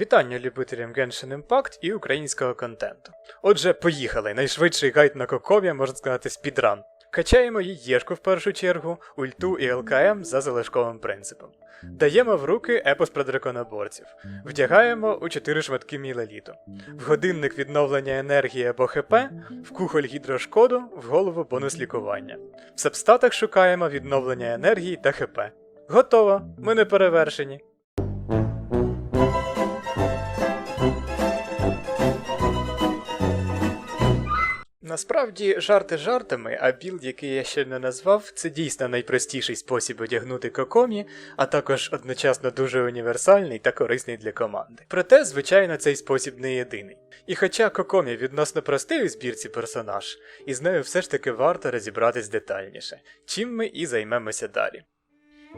Вітання любителям Genshin Impact і українського контенту. Отже, поїхали. Найшвидший гайд на Кокові, можна сказати, спідран. Качаємо їєшку в першу чергу, ульту і ЛКМ за залишковим принципом. Даємо в руки епос про драконоборців. Вдягаємо у 4 шматки мілеліту. В годинник відновлення енергії або ХП, в кухоль гідрошкоду, в голову бонус лікування. В сабстатах шукаємо відновлення енергії та ХП. Готово, ми не перевершені. Насправді, жарти жартами, а білд, який я ще не назвав, це дійсно найпростіший спосіб одягнути кокомі, а також одночасно дуже універсальний та корисний для команди. Проте, звичайно, цей спосіб не єдиний. І хоча кокомі відносно простий у збірці персонаж, із нею все ж таки варто розібратись детальніше, чим ми і займемося далі.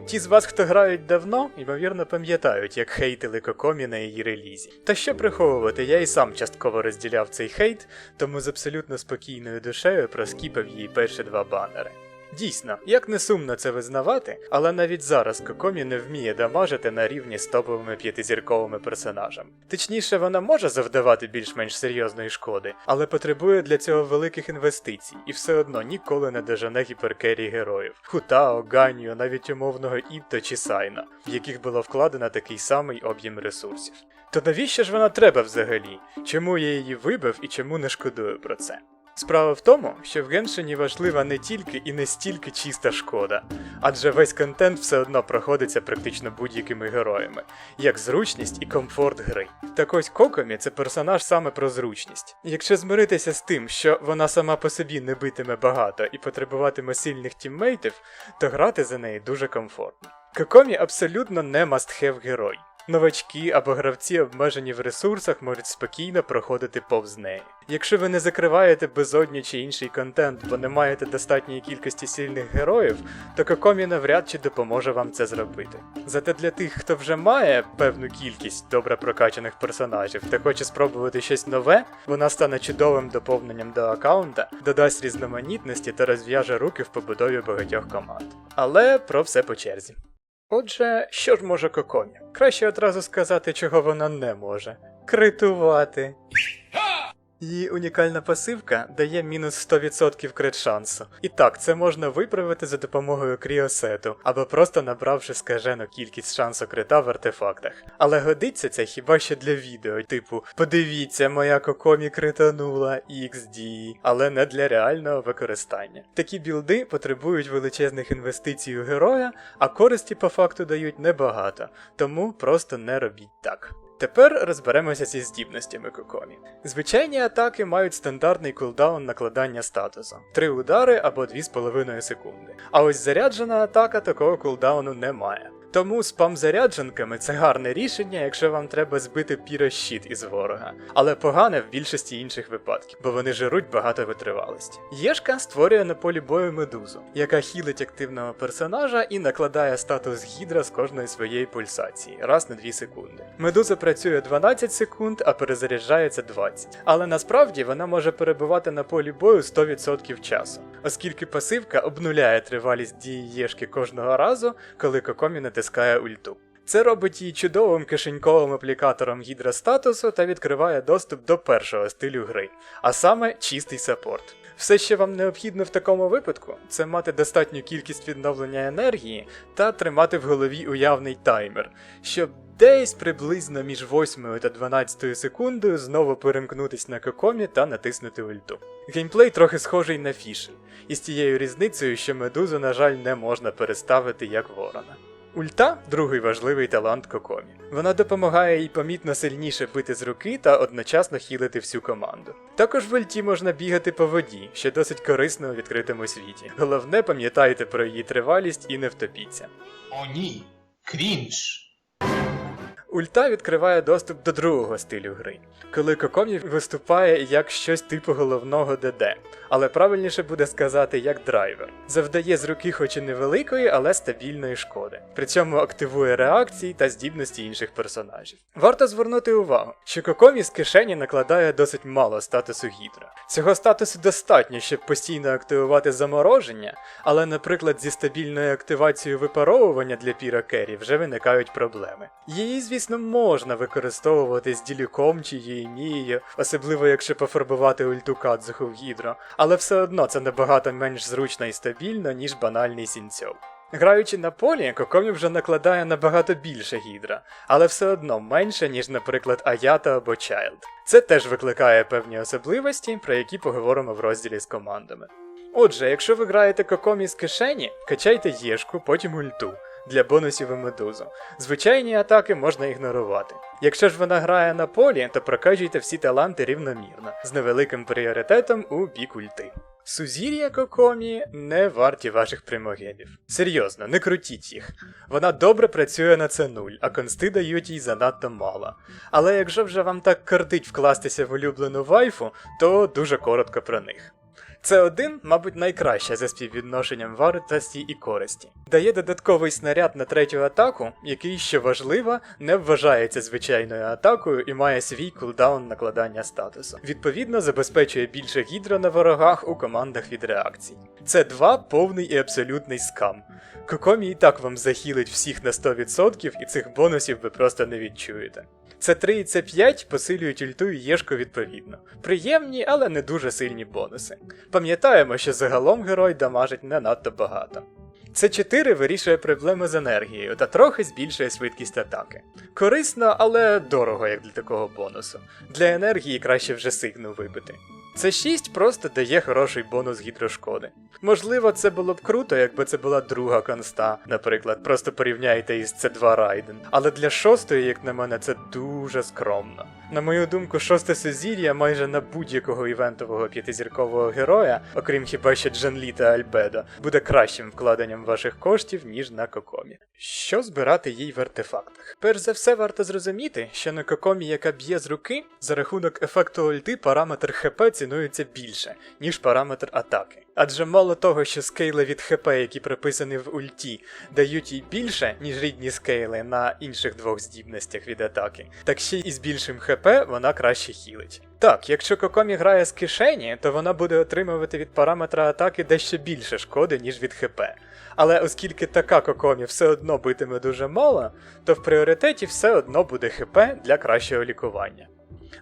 Ті з вас, хто грають давно, ймовірно пам'ятають, як хейтили Кокомі на її релізі. Та що приховувати, я і сам частково розділяв цей хейт, тому з абсолютно спокійною душею проскіпав її перші два банери. Дійсно, як не сумно це визнавати, але навіть зараз Кокомі не вміє дамажити на рівні з топовими п'ятизірковими персонажами. Точніше, вона може завдавати більш-менш серйозної шкоди, але потребує для цього великих інвестицій і все одно ніколи не дожене гіперкерій героїв Хутао, Ганью, навіть умовного Ітто чи Сайна, в яких було вкладено такий самий об'єм ресурсів. То навіщо ж вона треба взагалі? Чому я її вибив і чому не шкодую про це? Справа в тому, що в Геншині важлива не тільки і не стільки чиста шкода, адже весь контент все одно проходиться практично будь-якими героями, як зручність і комфорт гри. Так ось Кокомі це персонаж саме про зручність. Якщо змиритися з тим, що вона сама по собі не битиме багато і потребуватиме сильних тіммейтів, то грати за неї дуже комфортно. Кокомі абсолютно не must-have герой. Новачки або гравці, обмежені в ресурсах, можуть спокійно проходити повз неї. Якщо ви не закриваєте безодню чи інший контент, бо не маєте достатньої кількості сильних героїв, то Кокомі навряд чи допоможе вам це зробити. Зате для тих, хто вже має певну кількість добре прокачаних персонажів та хоче спробувати щось нове, вона стане чудовим доповненням до аккаунта, додасть різноманітності та розв'яже руки в побудові багатьох команд. Але про все по черзі. Отже, що ж може Кокомі? Краще одразу сказати, чого вона не може. Критувати. Її унікальна пасивка дає мінус 100% крит шансу. І так, це можна виправити за допомогою кріосету, або просто набравши скажену кількість шансу крита в артефактах. Але годиться це хіба що для відео, типу подивіться, моя кокомі кританула XD, але не для реального використання. Такі білди потребують величезних інвестицій у героя, а користі по факту дають небагато, тому просто не робіть так. Тепер розберемося зі здібностями Кокомі. Звичайні атаки мають стандартний кулдаун накладання статусу 3 удари або 2,5 секунди. А ось заряджена атака такого кулдауну не має. Тому спам зарядженками це гарне рішення, якщо вам треба збити пірощит із ворога, але погане в більшості інших випадків, бо вони жируть багато витривалості. Єшка створює на полі бою медузу, яка хілить активного персонажа і накладає статус гідра з кожної своєї пульсації раз на 2 секунди. Медуза працює 12 секунд, а перезаряджається 20. Але насправді вона може перебувати на полі бою 100% часу, оскільки пасивка обнуляє тривалість дії Єшки кожного разу, коли Кокомі натискає ульту. Це робить її чудовим кишеньковим аплікатором гідростатусу та відкриває доступ до першого стилю гри, а саме чистий саппорт. Все, що вам необхідно в такому випадку, це мати достатню кількість відновлення енергії та тримати в голові уявний таймер, щоб десь приблизно між 8 та 12 секундою знову перемкнутись на кокомі та натиснути ульту. Геймплей трохи схожий на фішель, із тією різницею, що медузу, на жаль, не можна переставити як ворона. Ульта другий важливий талант Кокомі. Вона допомагає їй помітно сильніше бити з руки та одночасно хілити всю команду. Також в ульті можна бігати по воді, що досить корисно у відкритому світі. Головне, пам'ятайте про її тривалість і не втопіться. О ні, крінж. Ульта відкриває доступ до другого стилю гри, коли Кокомі виступає як щось типу головного ДД, але правильніше буде сказати як драйвер. Завдає з руки хоч і невеликої, але стабільної шкоди. При цьому активує реакції та здібності інших персонажів. Варто звернути увагу, що Кокомі з кишені накладає досить мало статусу гідра. Цього статусу достатньо, щоб постійно активувати замороження, але, наприклад, зі стабільною активацією випаровування для Піра Керрі вже виникають проблеми. Її, звісно, звісно, можна використовувати з ділюком чи Ємією, особливо якщо пофарбувати ульту Кадзуху в гідро, але все одно це набагато менш зручно і стабільно, ніж банальний сінцьов. Граючи на полі, Кокомі вже накладає набагато більше гідра, але все одно менше, ніж, наприклад, Аята або Чайлд. Це теж викликає певні особливості, про які поговоримо в розділі з командами. Отже, якщо ви граєте Кокомі з кишені, качайте єшку, потім ульту для бонусів і медузу. Звичайні атаки можна ігнорувати. Якщо ж вона грає на полі, то прокачуйте всі таланти рівномірно, з невеликим пріоритетом у бік ульти. Сузір'я Кокомі не варті ваших примогенів. Серйозно, не крутіть їх. Вона добре працює на це нуль, а консти дають їй занадто мало. Але якщо вже вам так кортить вкластися в улюблену вайфу, то дуже коротко про них. Це один, мабуть, найкраще за співвідношенням вартості і користі. Дає додатковий снаряд на третю атаку, який, що важливо, не вважається звичайною атакою і має свій кулдаун накладання статусу. Відповідно, забезпечує більше гідро на ворогах у командах від реакцій. Це два повний і абсолютний скам. Кокомі і так вам захилить всіх на 100%, і цих бонусів ви просто не відчуєте. Це 3 і це 5 посилюють ульту і єшку відповідно. Приємні, але не дуже сильні бонуси. Пам'ятаємо, що загалом герой дамажить не надто багато. Це 4 вирішує проблеми з енергією та трохи збільшує швидкість атаки. Корисно, але дорого як для такого бонусу. Для енергії краще вже сигну вибити. Це 6 просто дає хороший бонус гідрошкоди. Можливо, це було б круто, якби це була друга конста, наприклад, просто порівняйте із C2 Райден. Але для шостої, як на мене, це дуже скромно. На мою думку, шосте Сузір'я майже на будь-якого івентового п'ятизіркового героя, окрім хіба що Джанлі та Альбедо, буде кращим вкладенням ваших коштів, ніж на Кокомі. Що збирати їй в артефактах? Перш за все, варто зрозуміти, що на Кокомі, яка б'є з руки, за рахунок ефекту ульти параметр ХП цінується більше, ніж параметр атаки. Адже мало того, що скейли від ХП, які прописані в ульті, дають їй більше, ніж рідні скейли на інших двох здібностях від атаки, так ще й з більшим ХП вона краще хілить. Так, якщо Кокомі грає з кишені, то вона буде отримувати від параметра атаки дещо більше шкоди, ніж від ХП. Але оскільки така Кокомі все одно битиме дуже мало, то в пріоритеті все одно буде ХП для кращого лікування.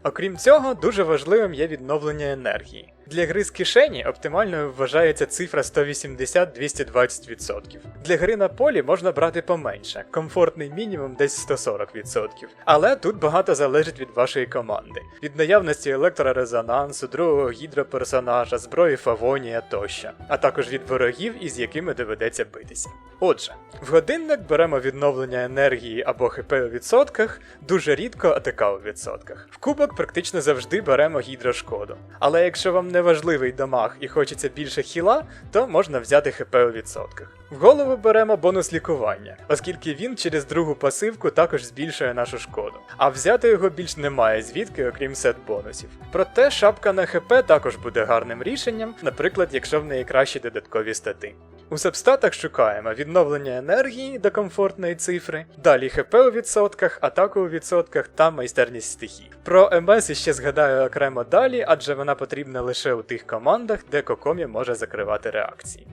Окрім цього, дуже важливим є відновлення енергії. Для гри з кишені оптимальною вважається цифра 180-220%. Для гри на полі можна брати поменше, комфортний мінімум десь 140%. Але тут багато залежить від вашої команди, від наявності електрорезонансу, другого гідроперсонажа, зброї Фавонія тощо, а також від ворогів, із якими доведеться битися. Отже, в годинник беремо відновлення енергії або ХП у відсотках, дуже рідко АТК у відсотках. В кубок практично завжди беремо гідрошкоду. Але якщо вам не важливий дамаг і хочеться більше хіла, то можна взяти ХП у відсотках. В голову беремо бонус лікування, оскільки він через другу пасивку також збільшує нашу шкоду. А взяти його більш немає звідки, окрім сет бонусів. Проте шапка на ХП також буде гарним рішенням, наприклад, якщо в неї кращі додаткові стати. У сабстатах шукаємо відновлення енергії до комфортної цифри, далі ХП у відсотках, атаку у відсотках та майстерність стихій. Про МС іще згадаю окремо далі, адже вона потрібна лише у тих командах, де Кокомі може закривати реакції.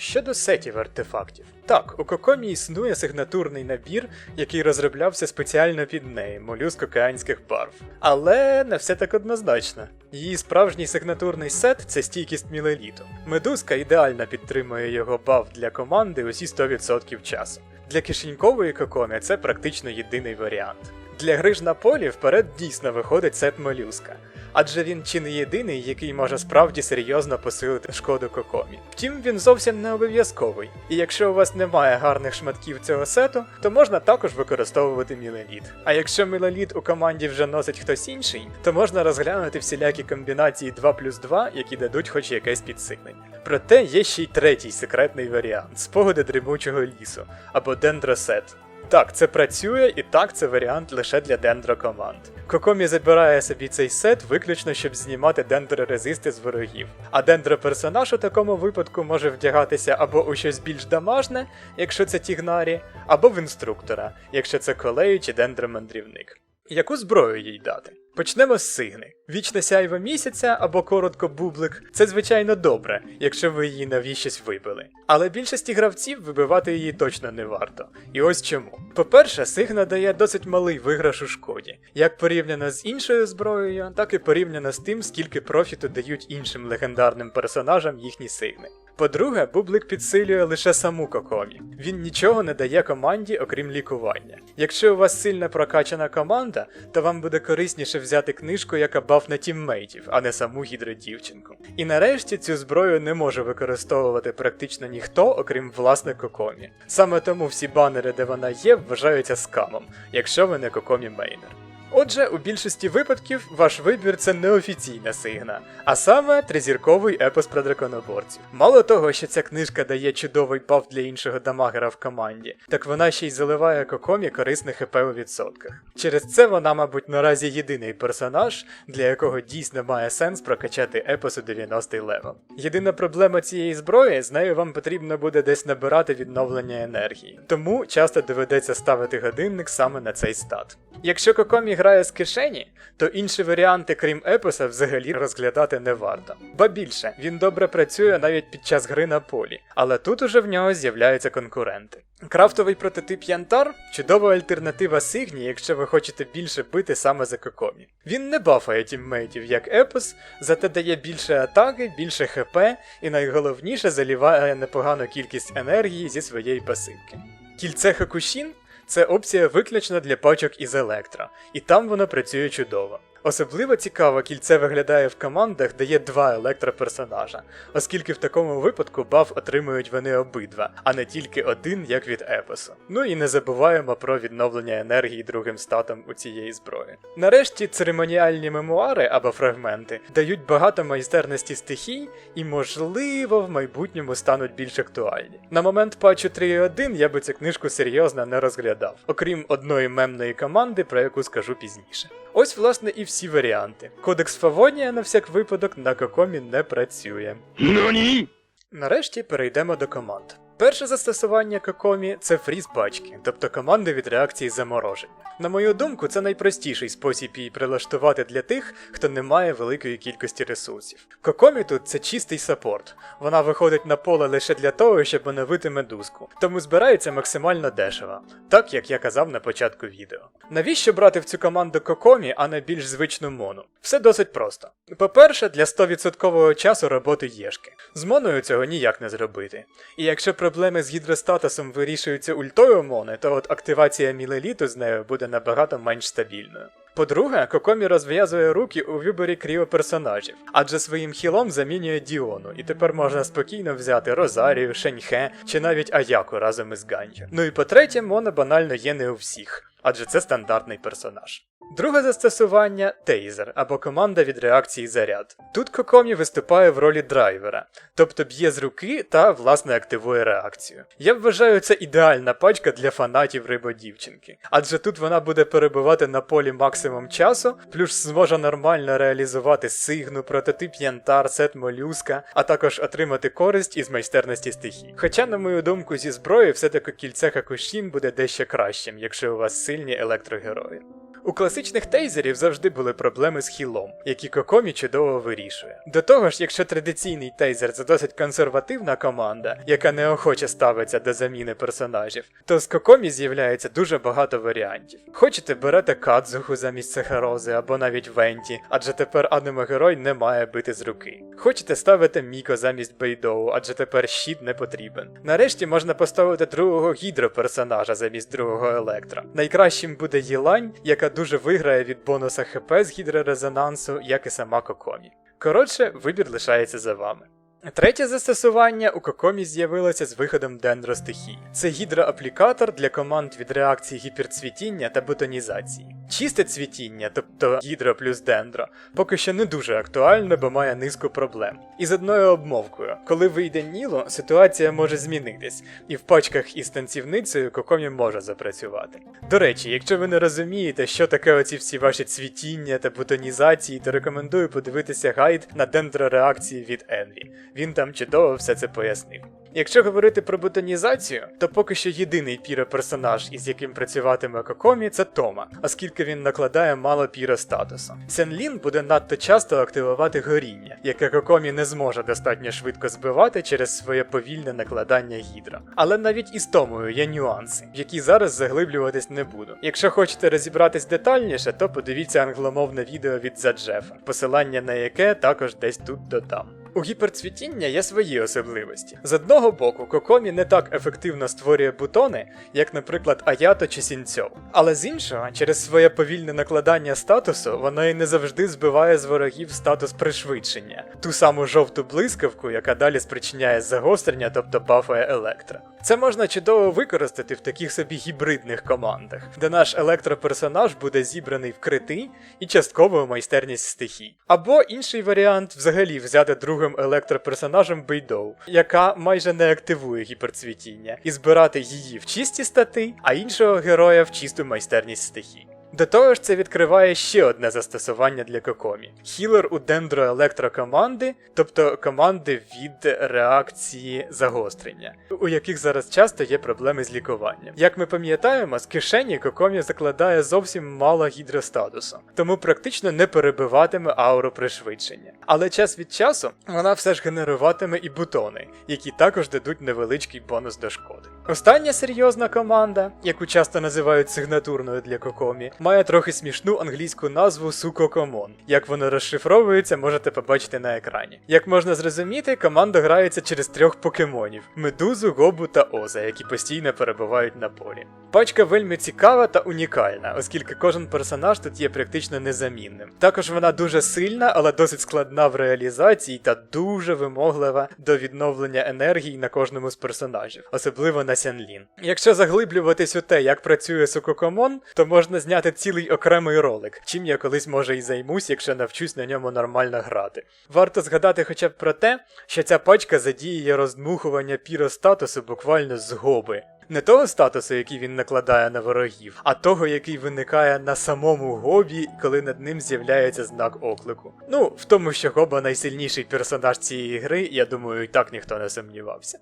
Щодо сетів артефактів. Так, у Кокомі існує сигнатурний набір, який розроблявся спеціально під неї, молюск океанських барв. Але не все так однозначно. Її справжній сигнатурний сет це стійкість мілеліту. Медузка ідеально підтримує його баф для команди усі 100% часу. Для кишенькової Кокомі це практично єдиний варіант. Для гри ж на полі вперед дійсно виходить сет молюска, адже він чи не єдиний, який може справді серйозно посилити шкоду Кокомі. Втім, він зовсім не обов'язковий, і якщо у вас немає гарних шматків цього сету, то можна також використовувати мілеліт. А якщо мілеліт у команді вже носить хтось інший, то можна розглянути всілякі комбінації 2 плюс 2, які дадуть хоч якесь підсилення. Проте є ще й третій секретний варіант спогади дрімучого лісу або дендросет. Так, це працює, і так це варіант лише для дендро команд. Кокомі забирає собі цей сет виключно, щоб знімати дендро-резисти з ворогів. А дендро-персонаж у такому випадку може вдягатися або у щось більш дамажне, якщо це тігнарі, або в інструктора, якщо це колею чи дендро-мандрівник. Яку зброю їй дати? Почнемо з сигни. Вічне сяйво місяця або коротко бублик це звичайно добре, якщо ви її навіщось вибили. Але більшості гравців вибивати її точно не варто. І ось чому. По-перше, сигна дає досить малий виграш у шкоді, як порівняно з іншою зброєю, так і порівняно з тим, скільки профіту дають іншим легендарним персонажам їхні сигни. По-друге, бублик підсилює лише саму Кокомі. Він нічого не дає команді, окрім лікування. Якщо у вас сильно прокачана команда, то вам буде корисніше взяти книжку, яка бафне тіммейтів, а не саму гідродівчинку. І нарешті цю зброю не може використовувати практично ніхто, окрім власне Кокомі. Саме тому всі банери, де вона є, вважаються скамом, якщо ви не Кокомі мейнер. Отже, у більшості випадків ваш вибір це неофіційна сигна, а саме тризірковий епос про драконоборців. Мало того, що ця книжка дає чудовий баф для іншого дамагера в команді, так вона ще й заливає кокомі корисне хп у відсотках. Через це вона, мабуть, наразі єдиний персонаж, для якого дійсно має сенс прокачати епос у 90-й левел. Єдина проблема цієї зброї, з нею вам потрібно буде десь набирати відновлення енергії, тому часто доведеться ставити годинник саме на цей стат. Якщо Кокомі грає з кишені, то інші варіанти, крім епоса, взагалі розглядати не варто. Ба більше, він добре працює навіть під час гри на полі, але тут уже в нього з'являються конкуренти. Крафтовий прототип Янтар чудова альтернатива Сигні, якщо ви хочете більше бити саме за Кокомі. Він не бафає тіммейтів як епос, зате дає більше атаки, більше хп і найголовніше заліває непогану кількість енергії зі своєї пасивки. Кільце Хакушін це опція виключно для пачок із електро, і там воно працює чудово. Особливо цікаво кільце виглядає в командах, де є два електроперсонажа, оскільки в такому випадку баф отримують вони обидва, а не тільки один, як від епосу. Ну і не забуваємо про відновлення енергії другим статом у цієї зброї. Нарешті церемоніальні мемуари або фрагменти дають багато майстерності стихій і, можливо, в майбутньому стануть більш актуальні. На момент патчу 3.1 я би цю книжку серйозно не розглядав, окрім одної мемної команди, про яку скажу пізніше. Ось, власне, і всі варіанти. Кодекс Фавонія на всяк випадок на Кокомі не працює. Ну ні! Нарешті перейдемо до команд. Перше застосування Кокомі це фріз бачки, тобто команди від реакції замороження. На мою думку, це найпростіший спосіб її прилаштувати для тих, хто не має великої кількості ресурсів. Кокомі тут це чистий саппорт. Вона виходить на поле лише для того, щоб оновити медузку, тому збирається максимально дешево, так як я казав на початку відео. Навіщо брати в цю команду Кокомі, а не більш звичну мону? Все досить просто. По-перше, для 100% часу роботи єшки. З моною цього ніяк не зробити. І якщо проблеми з гідростатусом вирішуються ультою мони, то от активація мілеліту з нею буде набагато менш стабільною. По-друге, Кокомі розв'язує руки у виборі кріоперсонажів, адже своїм хілом замінює Діону, і тепер можна спокійно взяти Розарію, Шеньхе чи навіть Аяку разом із Ганджо. Ну і по-третє, Мона банально є не у всіх, адже це стандартний персонаж. Друге застосування тейзер або команда від реакції заряд. Тут Кокомі виступає в ролі драйвера, тобто б'є з руки та власне активує реакцію. Я вважаю це ідеальна пачка для фанатів рибодівчинки, адже тут вона буде перебувати на полі максимум часу, плюс зможе нормально реалізувати сигну, прототип янтар, сет молюска, а також отримати користь із майстерності стихій. Хоча, на мою думку, зі зброї все-таки кільце Хакушін буде дещо кращим, якщо у вас сильні електрогерої. У класичних тейзерів завжди були проблеми з хілом, які Кокомі чудово вирішує. До того ж, якщо традиційний тейзер це досить консервативна команда, яка неохоче ставиться до заміни персонажів, то з Кокомі з'являється дуже багато варіантів. Хочете, берете Кадзуху замість Сахарози або навіть Венті, адже тепер аниме-герой не має бити з руки. Хочете ставити Міко замість Бейдоу, адже тепер щит не потрібен. Нарешті можна поставити другого гідроперсонажа замість другого електро. Найкращим буде Єлань, яка дуже виграє від бонуса ХП з гідрорезонансу, як і сама Кокомі. Коротше, вибір лишається за вами. Третє застосування у Кокомі з'явилося з виходом дендростихій. Це гідроаплікатор для команд від реакції гіперцвітіння та бутонізації. Чисте цвітіння, тобто гідро плюс дендро, поки що не дуже актуально, бо має низку проблем. І з одною обмовкою, коли вийде Ніло, ситуація може змінитись, і в пачках із танцівницею Кокомі може запрацювати. До речі, якщо ви не розумієте, що таке оці всі ваші цвітіння та бутонізації, то рекомендую подивитися гайд на дендрореакції від Енві. Він там чудово все це пояснив. Якщо говорити про бутонізацію, то поки що єдиний піро-персонаж, із яким працюватиме Кокомі, це Тома, оскільки він накладає мало піро статусу. Сенлін буде надто часто активувати горіння, яке Кокомі не зможе достатньо швидко збивати через своє повільне накладання гідра. Але навіть із Томою є нюанси, в які зараз заглиблюватись не буду. Якщо хочете розібратись детальніше, то подивіться англомовне відео від Заджефа, посилання на яке також десь тут додам. У гіперцвітіння є свої особливості. З одного боку, Кокомі не так ефективно створює бутони, як, наприклад, Аято чи Сінцьоу. Але з іншого, через своє повільне накладання статусу, вона і не завжди збиває з ворогів статус пришвидшення, ту саму жовту блискавку, яка далі спричиняє загострення, тобто бафає електро. Це можна чудово використати в таких собі гібридних командах, де наш електроперсонаж буде зібраний в крити і частково майстерність стихій. Або інший варіант взагалі взяти другим електроперсонажем Бейдоу, яка майже не активує гіперцвітіння, і збирати її в чисті стати, а іншого героя в чисту майстерність стихій. До того ж, це відкриває ще одне застосування для Кокомі: хілер у дендроелектрокоманди, тобто команди від реакції загострення, у яких зараз часто є проблеми з лікуванням. Як ми пам'ятаємо, з кишені Кокомі закладає зовсім мало гідростатусу, тому практично не перебиватиме ауру пришвидшення. Але час від часу вона все ж генеруватиме і бутони, які також дадуть невеличкий бонус до шкоди. Остання серйозна команда, яку часто називають сигнатурною для Кокомі, має трохи смішну англійську назву Сукокомон. Як воно розшифровується, можете побачити на екрані. Як можна зрозуміти, команда грається через трьох покемонів: медузу, гобу та оза, які постійно перебувають на полі. Пачка вельми цікава та унікальна, оскільки кожен персонаж тут є практично незамінним. Також вона дуже сильна, але досить складна в реалізації та дуже вимоглива до відновлення енергії на кожному з персонажів, особливо на Сянлін. Якщо заглиблюватись у те, як працює Сукокомон, то можна зняти цілий окремий ролик, чим я колись може і займусь, якщо навчусь на ньому нормально грати. Варто згадати хоча б про те, що ця пачка задіює роздмухування піростатусу буквально з гоби. Не того статусу, який він накладає на ворогів, а того, який виникає на самому гобі, коли над ним з'являється знак оклику. Ну, в тому, що Гоба найсильніший персонаж цієї гри, я думаю, і так ніхто не сумнівався.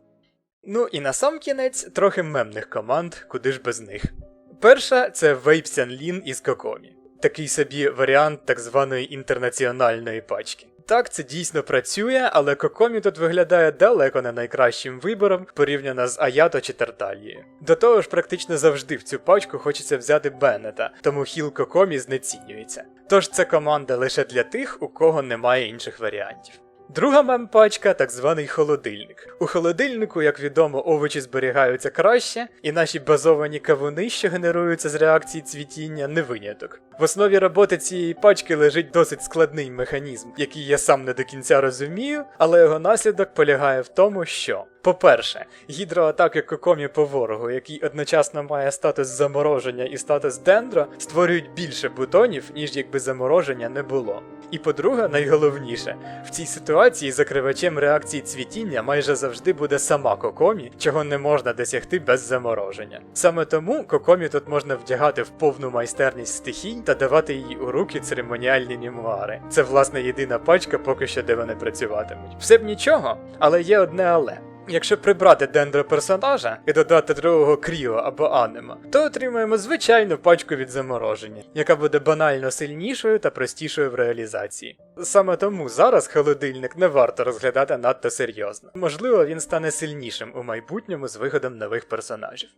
Ну і на сам кінець трохи мемних команд, куди ж без них. Перша це Вейп Сянлін із Кокомі. Такий собі варіант так званої інтернаціональної пачки. Так, це дійсно працює, але Кокомі тут виглядає далеко не найкращим вибором порівняно з Аято чи Тарталією. До того ж, практично завжди в цю пачку хочеться взяти Беннета, тому хіл Кокомі знецінюється. Тож це команда лише для тих, у кого немає інших варіантів. Друга мем-пачка так званий холодильник. У холодильнику, як відомо, овочі зберігаються краще, і наші базовані кавуни, що генеруються з реакції цвітіння, не виняток. В основі роботи цієї пачки лежить досить складний механізм, який я сам не до кінця розумію, але його наслідок полягає в тому, що. По-перше, гідроатаки Кокомі по ворогу, який одночасно має статус замороження і статус дендро, створюють більше бутонів, ніж якби замороження не було. І по-друге, найголовніше, в цій ситуації закривачем реакції цвітіння майже завжди буде сама Кокомі, чого не можна досягти без замороження. Саме тому Кокомі тут можна вдягати в повну майстерність стихій та давати їй у руки церемоніальні мемуари. Це власне єдина пачка, поки що де вони працюватимуть. Все б нічого, але є одне але. Якщо прибрати дендро персонажа і додати другого кріо або анема, то отримаємо звичайну пачку від замороження, яка буде банально сильнішою та простішою в реалізації. Саме тому зараз холодильник не варто розглядати надто серйозно. Можливо, він стане сильнішим у майбутньому з виходом нових персонажів.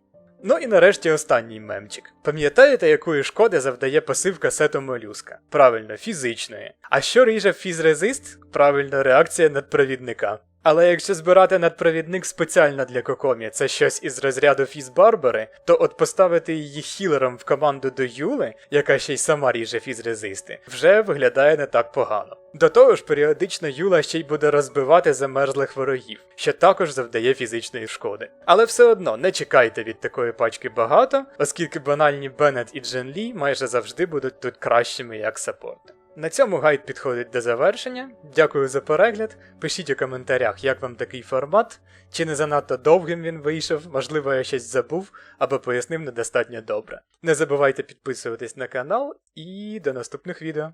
Ну і нарешті останній мемчик. Пам'ятаєте, якої шкоди завдає пасивка сету молюска? Правильно, фізичної. А що ріже фізрезист? Правильно, реакція надпровідника. Але якщо збирати надпровідник спеціально для Кокомі, це щось із розряду фізбарбери, то от поставити її хілером в команду до Юли, яка ще й сама ріже фізрезисти, вже виглядає не так погано. До того ж, періодично Юла ще й буде розбивати замерзлих ворогів, що також завдає фізичної шкоди. Але все одно не чекайте від такої пачки багато, оскільки банальні Беннет і Джен Лі майже завжди будуть тут кращими як саппорт. На цьому гайд підходить до завершення. Дякую за перегляд. Пишіть у коментарях, як вам такий формат, чи не занадто довгим він вийшов, можливо, я щось забув або пояснив недостатньо добре. Не забувайте підписуватись на канал і до наступних відео.